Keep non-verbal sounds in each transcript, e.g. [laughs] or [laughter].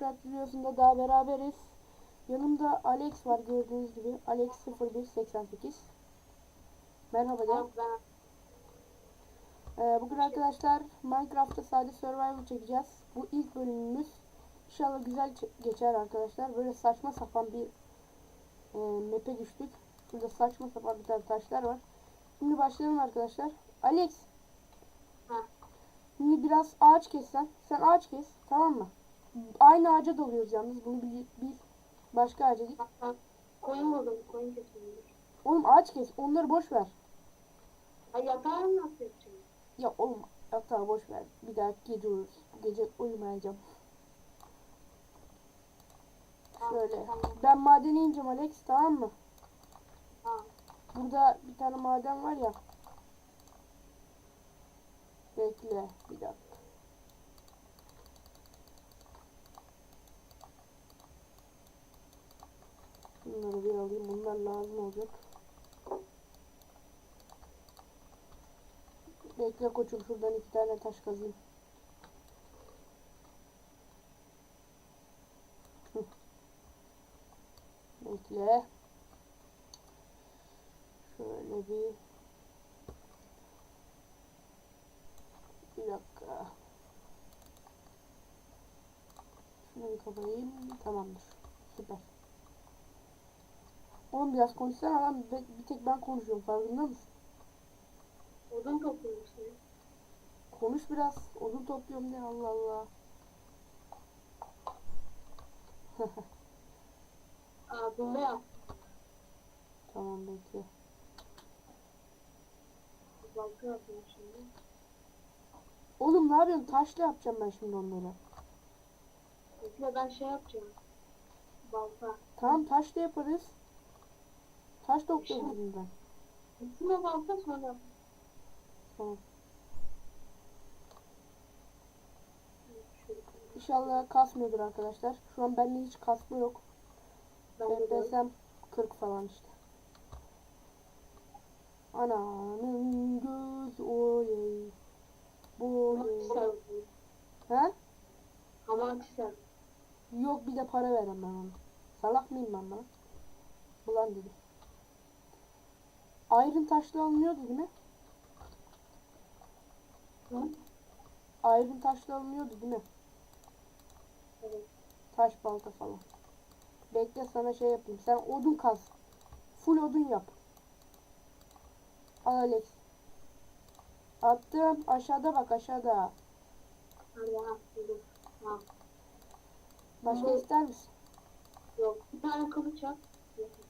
Minecraft videosunda daha beraberiz. Yanımda Alex var gördüğünüz gibi. Alex 0188. Merhaba de. Ee, bugün arkadaşlar Minecraft'ta sadece survival çekeceğiz. Bu ilk bölümümüz. İnşallah güzel çe- geçer arkadaşlar. Böyle saçma sapan bir e, map'e düştük. Burada saçma sapan bir tane taşlar var. Şimdi başlayalım arkadaşlar. Alex. Ha. Şimdi biraz ağaç kessen. Sen ağaç kes. Tamam mı? Aynı ağaca dalıyoruz yalnız. Bunu bil. bil. Başka ağaca git. koyun buldum. Koyun kesiyorum. Oğlum ağaç kes. Onları boş ver. Ay yatağı nasıl yapacağım? Ya oğlum yatağı boş ver. Bir daha gece uyuruz. Bu gece uyumayacağım. Şöyle. Tamam. Ben madene ineceğim Alex tamam mı? Tamam. Burada bir tane maden var ya. Bekle bir dakika. Bunları bir alayım. Bunlar lazım olacak. Bekle koçum şuradan iki tane taş kazayım. Hı. Bekle. Şöyle bir bir dakika. Şunu bir kapayayım. Tamamdır. Süper. Oğlum biraz konuşsana lan. Bir, tek ben konuşuyorum. Farkında mısın? Odun topluyorum seni. Konuş biraz. Odun topluyorum de Allah Allah. [laughs] Bunu yap. tamam bekle. Balta yapıyorum şimdi. Oğlum ne yapıyorsun? Taşla yapacağım ben şimdi onları. Bekle ben şey yapacağım. Balta. Tamam taşla yaparız. Topluyorum dedim ben. Balta sonra. Tamam. İnşallah kasmıyordur arkadaşlar. Şu an bende hiç kasma yok. Ben desem 40 falan işte. Ananın göz oley. Hamak He? Hamak sen. Yok bir de para verem ben ona. Salak mıyım ben bana? Ulan dedim. Iron taşla alınıyordu değil mi? Hı? Iron taşla alınıyordu değil mi? Evet. Taş balta falan. Bekle sana şey yapayım. Sen odun kaz. Full odun yap. Al Alex. Attım. Aşağıda bak aşağıda. Başka ister misin? Yok. Bir tane yap. Yeter.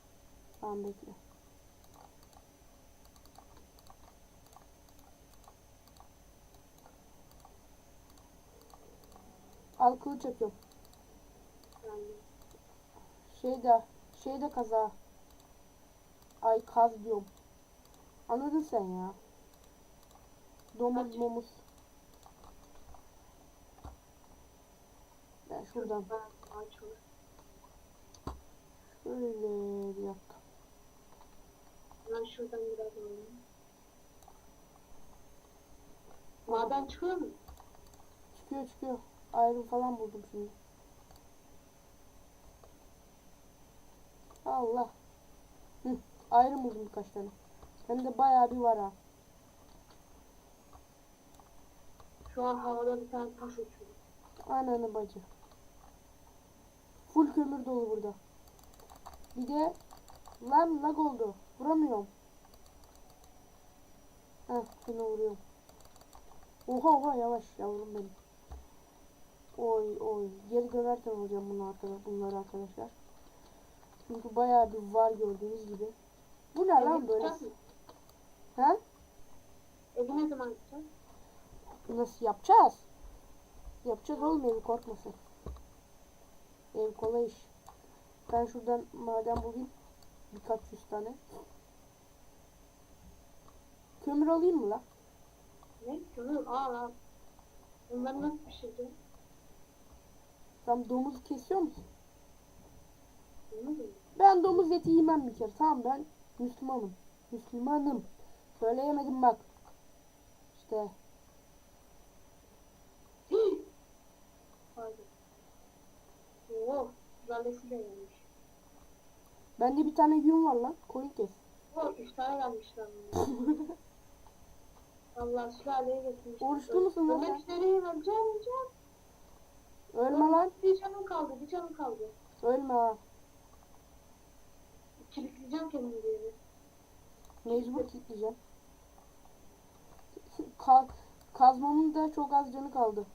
Tamam bekle. Al kılıç yapıyorum. Yani. Şey de, şey de kaza. Ay kaz diyorum. Anladın sen ya. Domuz momuz. Ben şuradan şöyle bir dakika. Ben şuradan biraz alayım. Maden çıkıyor mu? Çıkıyor çıkıyor. Ayrım falan buldum şimdi. Allah. Hı, ayrım buldum birkaç tane. Hem de bayağı bir var ha. Şu an havada bir tane taş uçuyor. Ananı bacı. Full kömür dolu burada. Bir de lan lag oldu. Vuramıyorum. Heh şunu vuruyorum. Oha oha yavaş yavrum benim. Oy oy. Geri dönerken alacağım bunu arkadaşlar, bunları arkadaşlar. Çünkü bayağı bir var gördüğünüz gibi. Bu ne lan böyle? Ha? Evi ne zaman tutacak? Nasıl yapacağız? Yapacağız oğlum evi korkma sen. Ev kolay iş. Ben şuradan maden bulayım. Birkaç yüz tane. Kömür alayım mı la? Ne? Kömür. Aa lan. Bunları nasıl pişireceğim? Tam domuz kesiyor musun? Ben domuz eti yemem bir kere. Tamam ben Müslümanım. Müslümanım. Söyleyemedim bak. İşte Pardon. sülalesi de gelmiş. Bende bir tane yün var lan. Koyun kes. O üç tane gelmişler. bunlar. [laughs] Allah sülaleye getirmiş. Oruçlu musun lan Ölmek sen? üzereyim öleceğim öleceğim. Ölme lan. Bir canım kaldı bir canım kaldı. Ölme ha. Kilitleyeceğim kendimi bir yere. Mecbur kilitleyeceğim. Ka kazmamın da çok az canı kaldı.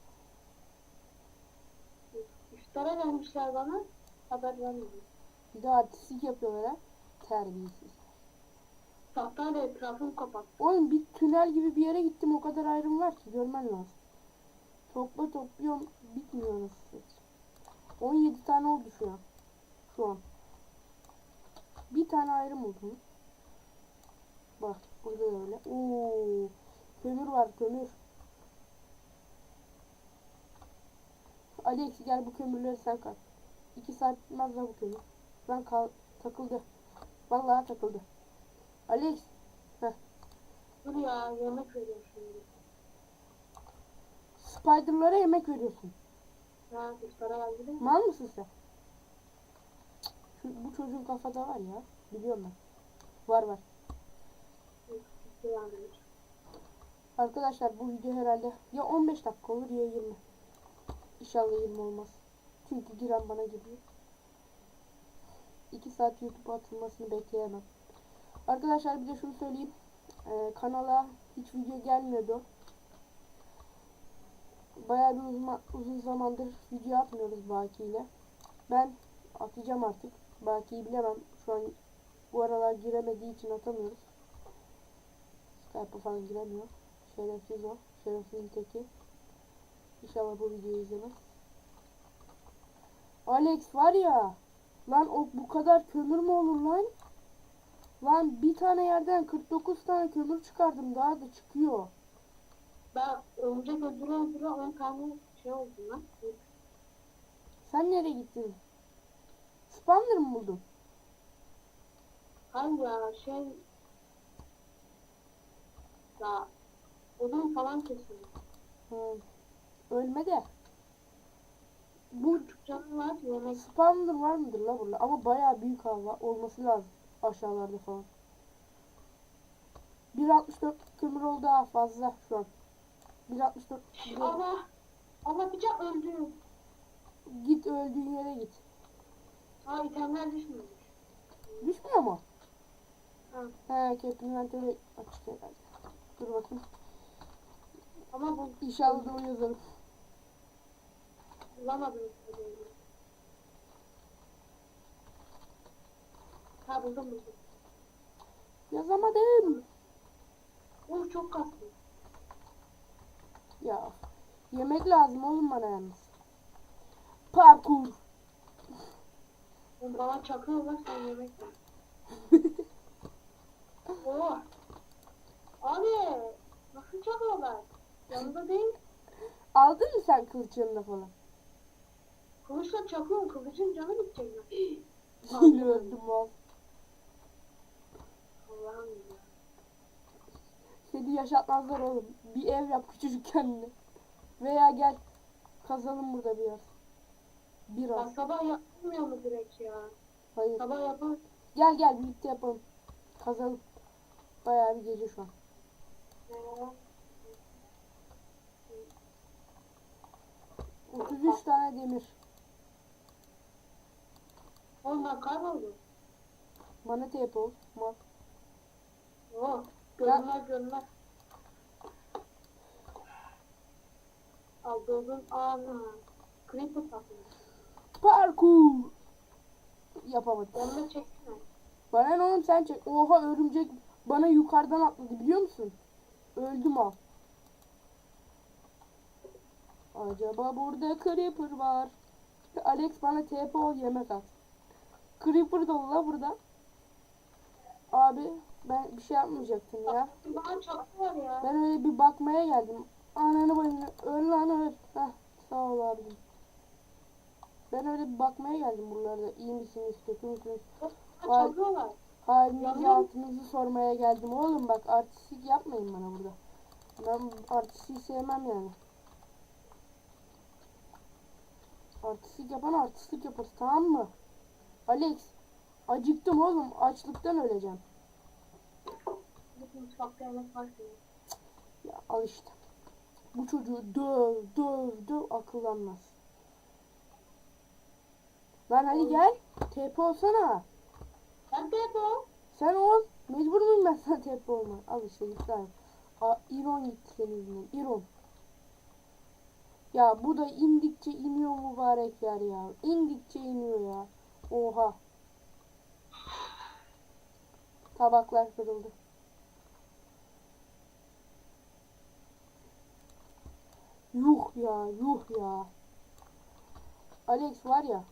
Üç tane gelmişler bana. Haber vermedim. Bir de artistik yapıyorlar ha. Terbiyesiz. Tahtayla etrafımı kapat. Oğlum bir tünel gibi bir yere gittim o kadar ayrım var ki görmen lazım. Topla topluyorum bitmiyor nasıl satayım. 17 tane oldu şu an. Şu an. Bir tane ayrım oldu. Bak burada da öyle. Oo, kömür var kömür. Alex gel bu kömürleri sen kal. 2 saat bitmez la bu kömür. Lan kal takıldı. Vallahi takıldı. Alex Dur ya yemek veriyorum şimdi. Spider'lara yemek veriyorsun. Ha de. Mal mısın sen? Bu çocuğun kafada var ya. Biliyorum ben. Var var. Arkadaşlar bu video herhalde ya 15 dakika olur ya 20. İnşallah 20 olmaz. Çünkü giren bana geliyor. 2 saat YouTube'a atılmasını bekleyemem. Arkadaşlar bir de şunu söyleyeyim. Ee, kanala hiç video gelmiyordu. Bayağı bir uzun, uzun zamandır video atmıyoruz Baki ile. Ben atacağım artık. Baki'yi bilemem. Şu an bu aralar giremediği için atamıyoruz. Skype'a falan giremiyor. Şerefsiz o. Şerefsizin teki. İnşallah bu videoyu izlemez. Alex var ya. Lan o bu kadar kömür mü olur lan? Lan bir tane yerden 49 tane kömür çıkardım daha da çıkıyor. Ben örümcek öldüre öldüre 10 tane şey oldu lan. Sen nereye gittin? Spawner mı buldun? Hayır ya şey ya odun falan kesildi. Hı. Ölme de. Bu canım var yemek spawner var mıdır la burada? Ama bayağı büyük hava olması lazım aşağılarda falan. 1.64 kömür oldu daha fazla şu an. 1.64 biliyorum. Allah Allah bir can öldü. Git öldüğün yere git. Ha itemler düşmüyor. Düşmüyor mu? Ha. He Captain Inventory açık herhalde. Dur bakayım. Ama bu İnşallah doğru yazarım. bulamadım. Ha buldum buldum. Yazamadım. Oh çok kaslı. Ya yemek lazım oğlum bana yalnız. Parkur. Oğlum bana çakıyorlar sen yemek [laughs] oh. Abi nasıl çakıyorlar? Yanında değil. Aldın mı sen kılıç yanına falan? Kılıçla çakıyorum kılıcın canı bitecek [laughs] öldüm mal. Allah'ım ya. Seni yaşatmazlar oğlum. Bir ev yap küçücük kendine. Veya gel kazalım burada biraz. Ya Biraz. sabah yapmıyor mu direkt ya? Hayır. Sabah yapar. Gel gel birlikte yapalım. Kazalım. Bayağı bir gece şu an. Ya. 33 tane demir. Oğlum ben kayboldum. Bana TP ol. Mal. Oh. Görünmez görünmez. Aldığım ana. Creeper takıyor. Parkur. Yapamadım. Yanına çeksene. Bana ne oğlum sen çek. Oha örümcek bana yukarıdan atladı biliyor musun? Öldüm al. Acaba burada creeper var. Alex bana TP ol yemek at. Creeper dolu la burada. Abi ben bir şey yapmayacaktım ya. Bana çakıyorlar ya. Ben öyle bir bakmaya geldim. Ananı bayını öl lan öl. Heh, sağ ol abicim. Ben öyle bir bakmaya geldim buralarda. İyi misiniz, kötü müsünüz? Çakıyorlar. Halinizi altınızı sormaya geldim. Oğlum bak artistik yapmayın bana burada. Ben artistik sevmem yani. Artistik yapan artistik yapar tamam mı? Alex. Acıktım oğlum. Açlıktan öleceğim. Git mutfakta yemek var senin. Ya al işte. Bu çocuğu döv döv döv akıllanmaz. Lan hadi gel. TP olsana. Sen de bu. Sen ol. Mecbur muyum ben sana TP olma? Al işte abi. Aa, İron gitti senin yüzünden. İron. Ya bu da indikçe iniyor mübarek yer ya. İndikçe iniyor ya. Oha. Tabaklar kırıldı. Yuh ya, yuh ya. Alex var ya.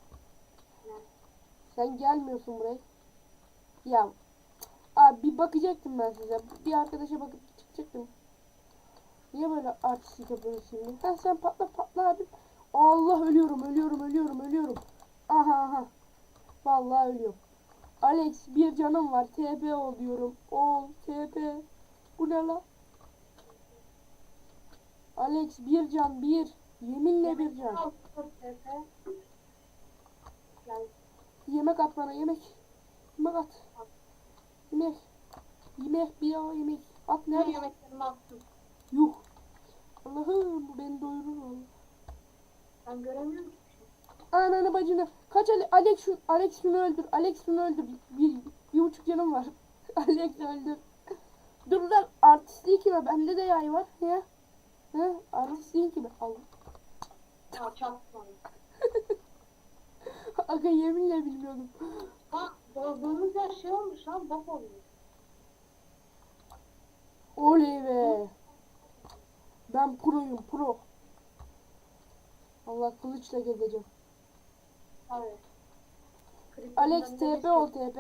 Ne? Sen gelmiyorsun buraya. Ya abi bir bakacaktım ben size. Bir arkadaşa bakıp çıkacaktım. Niye böyle artistik yapıyorsun şimdi? Ha sen patla patla abi. Allah ölüyorum ölüyorum ölüyorum ölüyorum. Aha aha. Vallahi ölüyorum. Alex bir canım var. TP ol diyorum. Ol TP. Bu ne la? Alex bir can bir. Yeminle bir can. Yemek at bana yemek. Yemek at. Yemek. Yemek bir ya yemek. At ne nerede? yemeklerimi attım. Yuh. Allah'ım bu beni doyurur. Ben göremiyorum ki. Ananı bacını. Kaç Ale Alex şu Alex şunu öldür. Alex şunu öldür. Bir, bir buçuk canım var. [laughs] Alex öldür. Dur lan artistliği kime? Bende de yay var. Ya. Ha? Artistliğin kime? Allah. Ya çarpma. [laughs] Aga yeminle bilmiyordum. Ha dolduğumuz yer şey olmuş lan bok olmuş. Oley be. Ben proyum pro. Allah kılıçla gezeceğim. Evet. Alex TP ol? TP.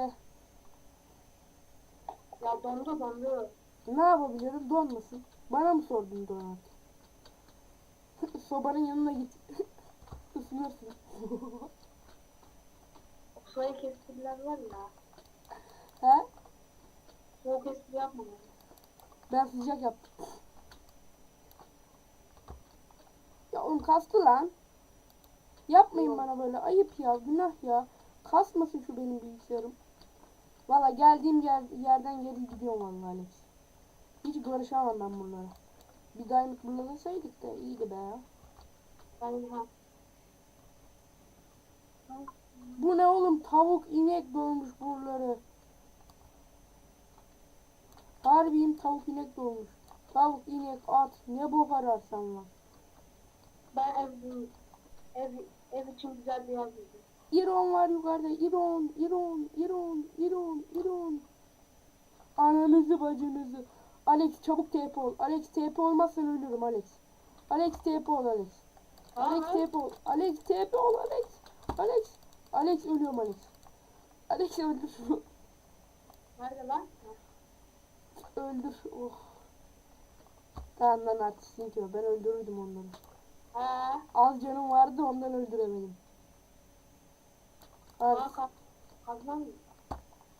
Ya dondu dondu. Ne yapabilirim? Donmasın. Bana mı sordun don artık? [laughs] Sobanın yanına git. [laughs] Isınırsın. Soğuk espriler var ya. He? Soğuk espri yapma. Ben sıcak yaptım. Ya oğlum kastı lan. Yapmayın Yok. bana böyle. Ayıp ya. Günah ya. Kasmasın şu benim bilgisayarım. Valla geldiğim yer, yerden geri gidiyorum valla Alex. Hiç karışamam ben bunlara. Bir diamond bulmasaydık da iyiydi be. Ben. Bu ne oğlum? Tavuk, inek dolmuş buraları. Harbiyim tavuk, inek dolmuş. Tavuk, inek, at. Ne bok ararsan var. Ben ev, ev, ev için güzel bir yer buldum. İron var yukarıda. İron, İron, İron, İron, İron. Ananızı bacınızı. Alex çabuk TP ol. Alex TP olmazsan ölürüm Alex. Alex TP ol Alex. Alex TP ol. Alex TP ol Alex. Alex. Alex ölüyorum Alex. Alex öldür. [laughs] Nerede lan? Ha. Öldür. Oh. Tamam lan artistin ki. Ben öldürürdüm onları. Ha. Az canım vardı ondan öldüremedim. Artist. kaz, kazma mı?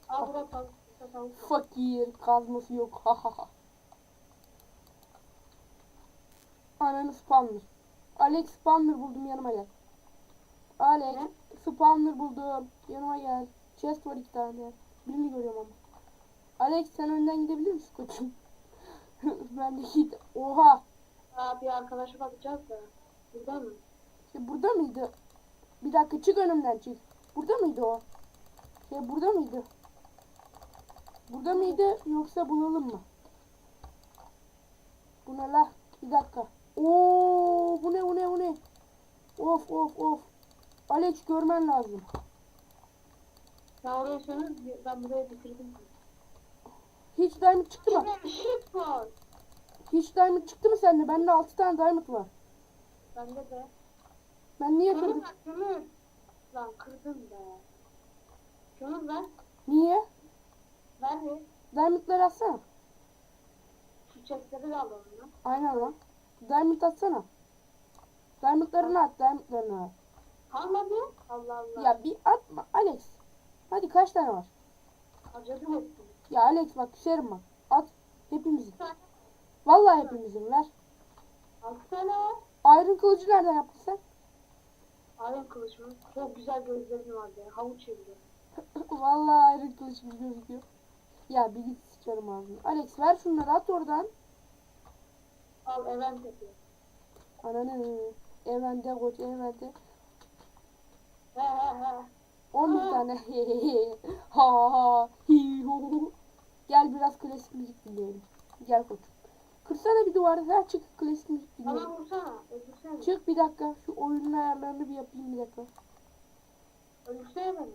Aa burada tavuk. Fakir kazması yok. Ha ha ha. Ananı spawner. Alex spawner buldum yanıma gel. Alex Ne? spawner buldum. Yanıma gel. Chest var iki tane. Birini görüyorum ama. Alex sen önden gidebilir misin koçum? [laughs] ben de git. Oha. Aa bir arkadaşa bakacağız da. Burada mı? Şey burada mıydı? Bir dakika çık önümden çık. Burada mıydı o? Şey burada mıydı? Burada mıydı yoksa bulalım mı? Bu ne la? Bir dakika. Oo bu ne bu ne bu ne? Of of of. Alex görmen lazım. Ya oraya ben buraya bitirdim. Hiç diamond çıktı mı? Ship var. Hiç diamond çıktı mı sende? Bende 6 tane diamond var. Bende de. Ben niye kırdım? kömür. Lan kırdım be. Kömür ver. Niye? Ver bir. Diamondları atsana. Şu chestleri de alalım lan. Aynen lan. Diamond atsana. Diamondlarını at, diamondlarını at. Kalmadı. Allah Allah. Ya bir atma Alex. Hadi kaç tane var? Harcadım hepsini. Ya Alex bak küserim bak. At hepimizin. Vallahi hepimizin ver. Altı tane var. Iron kılıcı nereden yaptın sen? Alem kılıç mı? Çok güzel gözlerin vardı ya. Havuç yedi. [laughs] Vallahi ayrı kılıç gibi gözüküyor. Ya bir git sıçarım ağzını. Alex ver şunları at oradan. Al event yapıyor. Ananı. Evende koç evende. He he he. 11 tane. [laughs] ha ha. Hi hu. Gel biraz klasik müzik dinleyelim. Gel koçum. Kırsana bir duvarı. Ha çık klasik müzik dinleyelim. Bana vursana. Öldürsene. Çık bir dakika. Şu oyunun ayarlarını bir yapayım bir dakika. Öldürsene beni.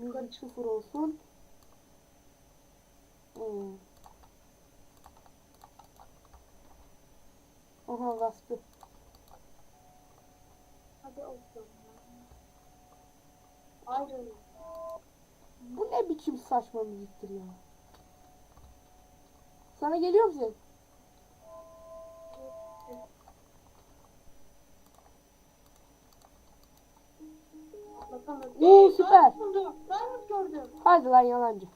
Müzik sıfır olsun. Hmm. Aha bastı. Hadi olsun. Ayrı. Bu ne biçim saçma müziktir ya. Sana geliyor mu? Bakalım. Oo, süper. Ben mi gördüm? Hadi lan yalancı.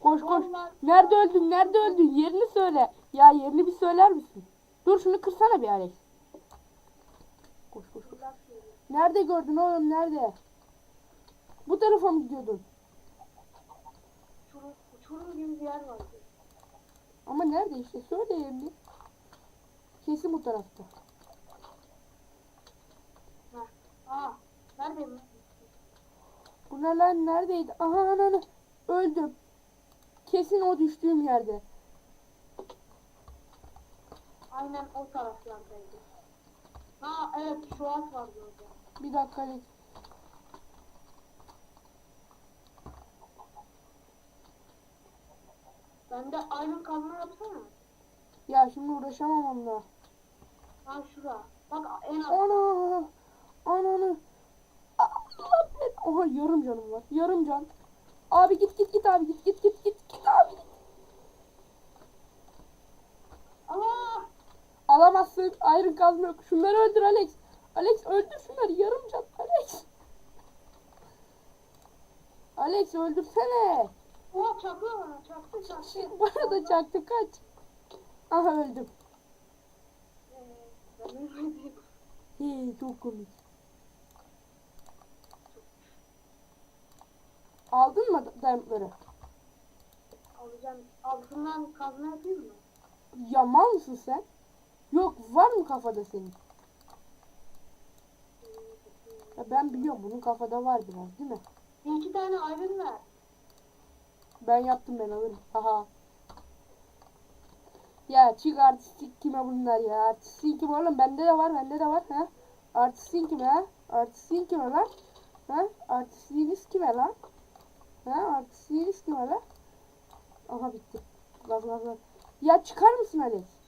Koş koş. Nerede öldün? Nerede öldün? Yerini söyle. Ya yerini bir söyler misin? Dur şunu kırsana bir Alex. Koş koş koş. Nerede gördün oğlum? Nerede? Bu tarafa mı gidiyordun? Uçurum, uçurum gibi bir yer vardı. Ama nerede işte? Söyle yerini. Kesin bu tarafta. Ha. Aa. Neredeyim? lan? Bu ne lan? Neredeydi? Aha ananı. Öldüm. Kesin o düştüğüm yerde. Aynen o taraflardaydı. Ha evet şu at vardı orada. Bir dakika Alex. Bende iron kazma yapsana. Ya şimdi uğraşamam onunla. Ha şura. Bak en alt. Ana! Ananı! Ben... Oha yarım canım var. Yarım can. Abi git git git abi git git git git git abi. Aa! Alamazsın. Iron kazma yok. Şunları öldür Alex. Alex öldür şunları. Yarım can. Alex. Alex öldürsene. Oha çakıyor bana. Çaktı çaktı. [laughs] Bu arada çaktı kaç. Aha öldüm. Ee. Hey, çok komik. Aldın mı diamondları? Alacağım. Altından kazma yapayım mı? Ya mal mısın sen? Yok var mı kafada senin? Ya ben biliyorum bunun kafada var biraz değil mi? Bir iki tane iron ver. Ben yaptım ben alırım. Haha. Ya çık artistik kime bunlar ya? Artistik kim oğlum? Bende de var bende de var. Ha? Artistik kime ha? Artistik kime lan? Ha? Artistliğiniz kime lan? Ha? Artistliğiniz kime lan? Aha bitti. Gaz gaz gaz. Ya çıkar mısın Alex?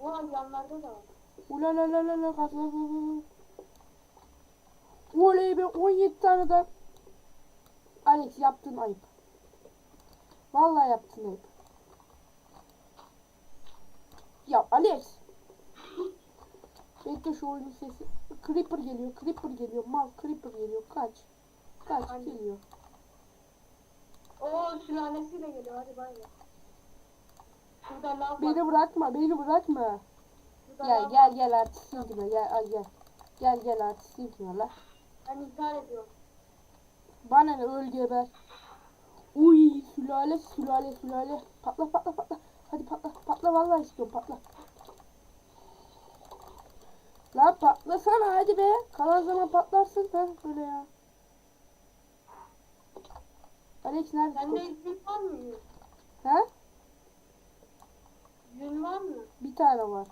Oha yanlarda da var. Ula la la la la gaz gaz gaz gaz. Oley be 17 tane de. Alex yaptın ayıp. Vallahi yaptın ayıp. Ya Alex. Bekle şu oyunun sesi. Creeper geliyor, Creeper geliyor. Mal Creeper geliyor. Kaç. Kaç Aynen. geliyor. Oo sülalesiyle geliyor hadi bay bay. Şurada lav var. Beni bırakma, beni bırakma. Şurada Gel lav gel var. gel artistin kime gel al gel. Gel gel artistin kime la. Ben intihar ediyorum. Bana ne öl geber. Uy sülale sülale sülale. Patla patla patla. Hadi patla patla vallahi istiyorum patla. Lan patlasana hadi be. Kalan zaman patlarsın. Ha böyle ya. Alex nerede? Sende yün var mı yün? Yün var mı? Bir tane var.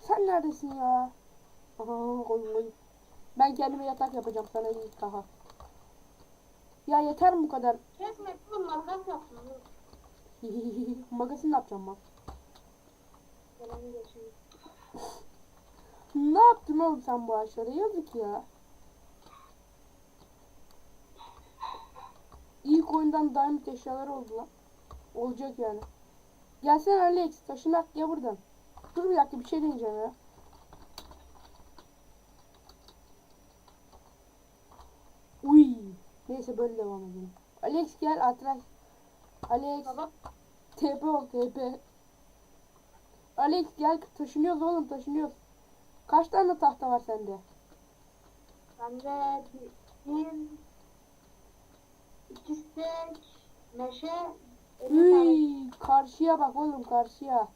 Sen neredesin ya? Aha. Ben kendime yatak yapacağım sana iyi daha. Ya yeter mi bu kadar? [laughs] Kesme oğlum makas yaptım. Dur. Magazin ne yapacağım geçeyim. Ne yaptın oğlum sen bu ağaçlara? Yazık ya. İlk oyundan diamond eşyalar oldu lan. Olacak yani. Gelsene Alex taşınak ya buradan. Dur bir dakika bir şey deneyeceğim ya. Uy. Neyse böyle devam edelim. Alex gel Atras. Alex. Baba TP ol TP. Alex gel taşınıyoruz oğlum taşınıyoruz. Kaç tane tahta var sende? Bende bir, bir iki stek, meşe. Üy, karşıya bak oğlum karşıya.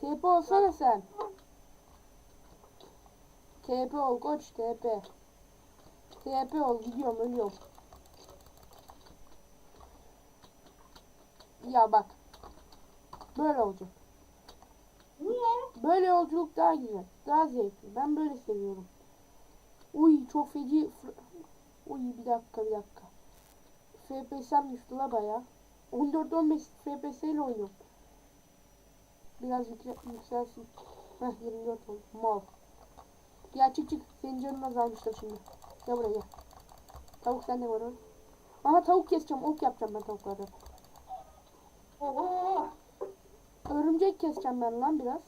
TP olsana sen. TP ol koç TP. TP ol gidiyorum ölüyorum. Ya bak. Böyle olacak. Niye? Böyle yolculuk daha güzel. Daha zevkli. Ben böyle seviyorum. Uy çok feci. Uy bir dakika bir dakika. FPS'm düştü la baya. 14-15 FPS ile oynuyorum. Biraz yükle, yükselsin. Heh 24 oldu. Mal. Ya çık çık. Senin canın azalmıştır şimdi. Gel buraya gel. Tavuk sende var oğlum. Aha tavuk keseceğim. Ok yapacağım ben tavuklardan. Oho! Örümcek keseceğim ben lan biraz.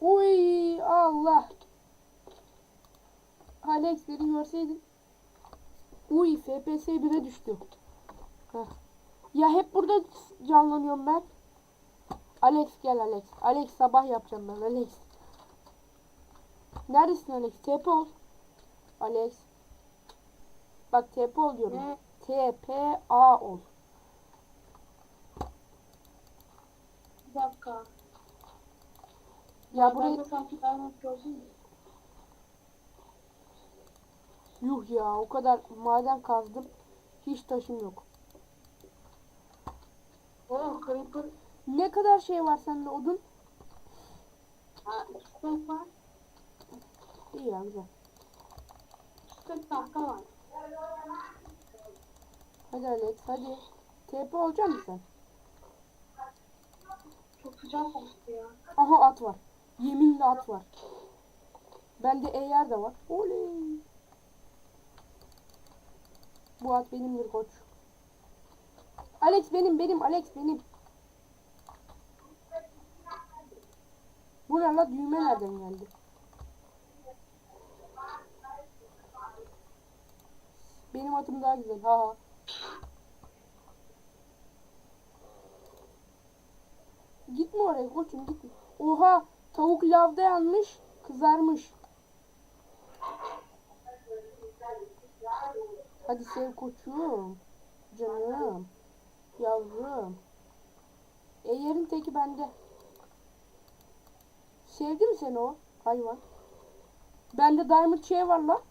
Uy Allah. Alex'leri görseydin. Uy FPS 1'e düştü. Heh. Ya hep burada canlanıyorum ben. Alex gel Alex. Alex sabah yapacağım ben Alex. Neredesin Alex? TP ol. Alex. Bak TP ol diyorum. TPA ol. Bir dakika. Ya ben burayı? Yuh ya o kadar maden kazdım. Hiç taşım yok. Oh creeper. Ne kadar şey var sende odun? Ha var. İyi ya güzel. İki stek tahta var. Hadi Alex hadi. TP olacak mısın? Çok sıcak oldu ya. Aha at var. Yeminle at var. Bende eğer de var. Oley. Bu at benimdir koç. Alex benim benim Alex benim. Bu ne düğme nereden geldi? Benim atım daha güzel. Ha ha. Gitme oraya koçum gitme. Oha tavuk lavda yanmış kızarmış. Hadi sev koçum. Canım. Yavrum. E yerin teki bende. Sevdi mi seni o hayvan? Bende diamond şey var lan.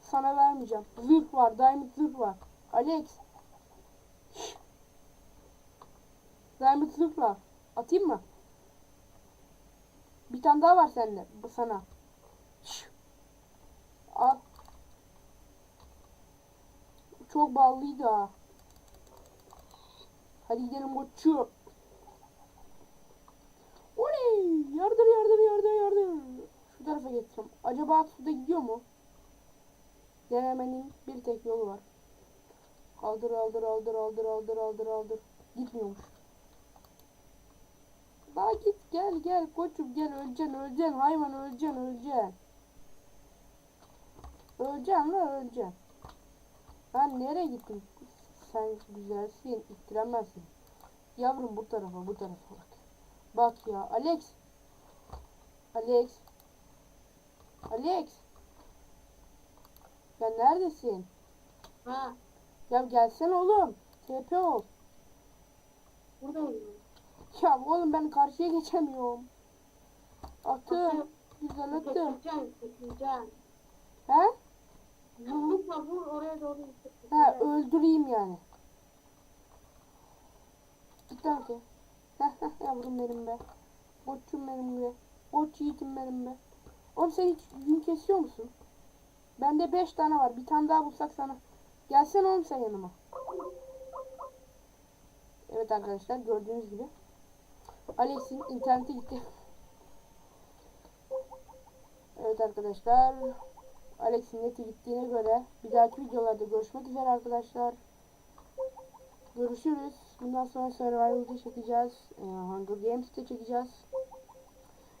Sana vermeyeceğim. Zırh var. Diamond zırh var. Alex. Şşş. Diamond zırhla. Atayım mı? Bir tane daha var sende. Bu sana. Şşş. Al. Çok ballıydı ha. Hadi gidelim koçum. Oley! Yardır yardır yardır yardır. Şu tarafa getireceğim. Acaba at suda gidiyor mu? Denemenin bir tek yolu var. Aldır aldır aldır aldır aldır aldır aldır. Gitmiyormuş. Daha git gel gel koçum gel öleceksin öleceksin hayvan öleceksin öleceksin. Öleceksin lan öleceksin. Ben nereye gittim? Sen güzelsin ittiremezsin. Yavrum bu tarafa bu tarafa bak. Bak ya Alex. Alex. Alex. Ya neredesin? Ha Ya gelsene oğlum. TP ol. buradayım. Ya oğlum ben karşıya geçemiyorum. Atı. Güzel tekileceğim. He? Yumrukla vur oraya doğru He tekileceğim. öldüreyim yani. Ki. Heh heh yavrum benim be. Koçum benim be. Koç yiğitim benim be. Oğlum sen hiç gün kesiyor musun? Bende 5 tane var. Bir tane daha bulsak sana. Gelsene oğlum sen yanıma. Evet arkadaşlar gördüğünüz gibi. Alex'in interneti gitti. Evet arkadaşlar. Alex'in neti gittiğine göre bir dahaki videolarda görüşmek üzere arkadaşlar. Görüşürüz. Bundan sonra Survival'da çekeceğiz. Ee, Hunger Games'te çekeceğiz.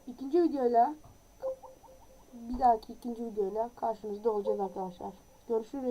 İkinci videoyla bir dahaki ikinci videoyla karşınızda olacağız arkadaşlar. Görüşürüz.